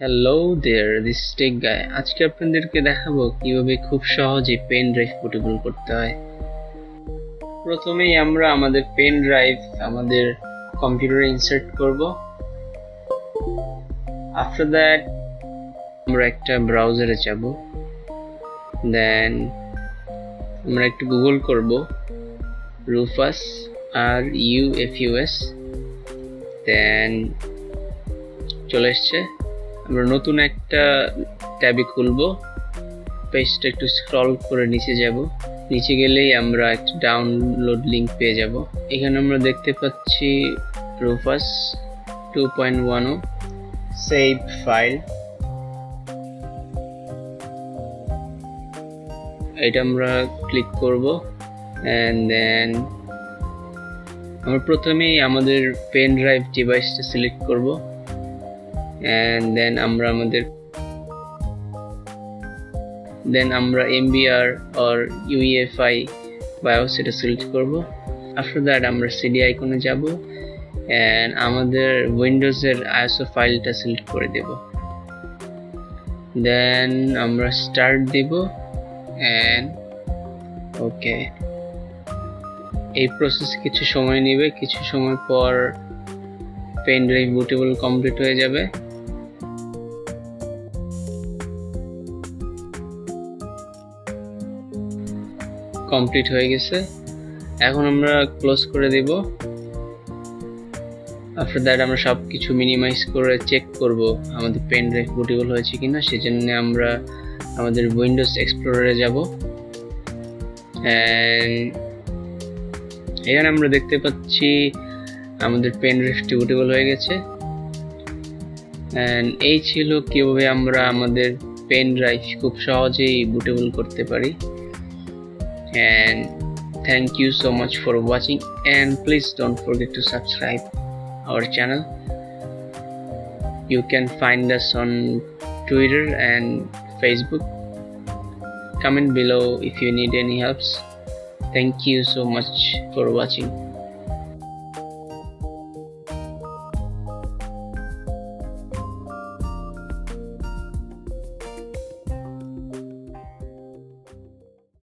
Hello there this take গায় আজকে আপনাদেরকে দেখাবো কীভাবে খুব সহজে পেন ড্রাইভ পোর্টেবল করতে হয়। প্রথমেই আমরা আমাদের পেন ড্রাইভ আমাদের কম্পিউটারে ইনসার্ট করব। আফটার দ্যাট আমরা একটা ব্রাউজারে যাব। দেন আমরা একটু গুগল করব। Rufus R U F U S then চলে এসছে। আমরা নতুন একটা ট্যাবে খুলবো। পেজটা একটু স্ক্রল করে নিচে যাব। নিচে গেলেই আমরা একটা ডাউনলোড লিঙ্ক পেয়ে যাব। এখানে আমরা দেখতে পাচ্ছি রুফাস টু পয়েন্ট ওয়ানও সেভ ফাইল এটা আমরা ক্লিক করব অ্যান্ড দেন আমরা প্রথমেই আমাদের পেন ড্রাইভ ডিভাইসটা সিলেক্ট করব। অ্যান্ড দেন আমরা আমাদের দেন আমরা এমবিআর অর ইউএফআই বায়োস এটা সিলেক্ট করব। আফটার দ্যাট আমরা সিডি আইকনে যাব অ্যান্ড আমাদের উইন্ডোজের আইএসও ফাইলটা সিলেক্ট করে দেব। দেন আমরা স্টার্ট দেব অ্যান্ড ওকে এই প্রসেস কিছু সময় নেবে, কিছু সময় পর পেন ড্রাইভ বুটেবল কমপ্লিট হয়ে যাবে। কমপ্লিট হয়ে গেছে। এখন আমরা ক্লোজ করে দেব। আফটার দ্যাট আমরা সব কিছু মিনিমাইজ করে চেক করব আমাদের পেন ড্রাইভ বুটেবল হয়েছে কিনা, সেজন্য আমরা আমাদের উইন্ডোজ এক্সপ্লোরারে যাব। এখানে আমরা দেখতে পাচ্ছি আমাদের পেন ড্রাইভটি বুটেবল হয়ে গেছে। এই ছিল কীভাবে আমরা আমাদের পেন ড্রাইভ খুব সহজেই বুটেবল করতে পারি। And thank you so much for watching. And please don't forget to subscribe our channel. You can find us on twitter and facebook. Comment below if you need any helps. Thank you so much for watching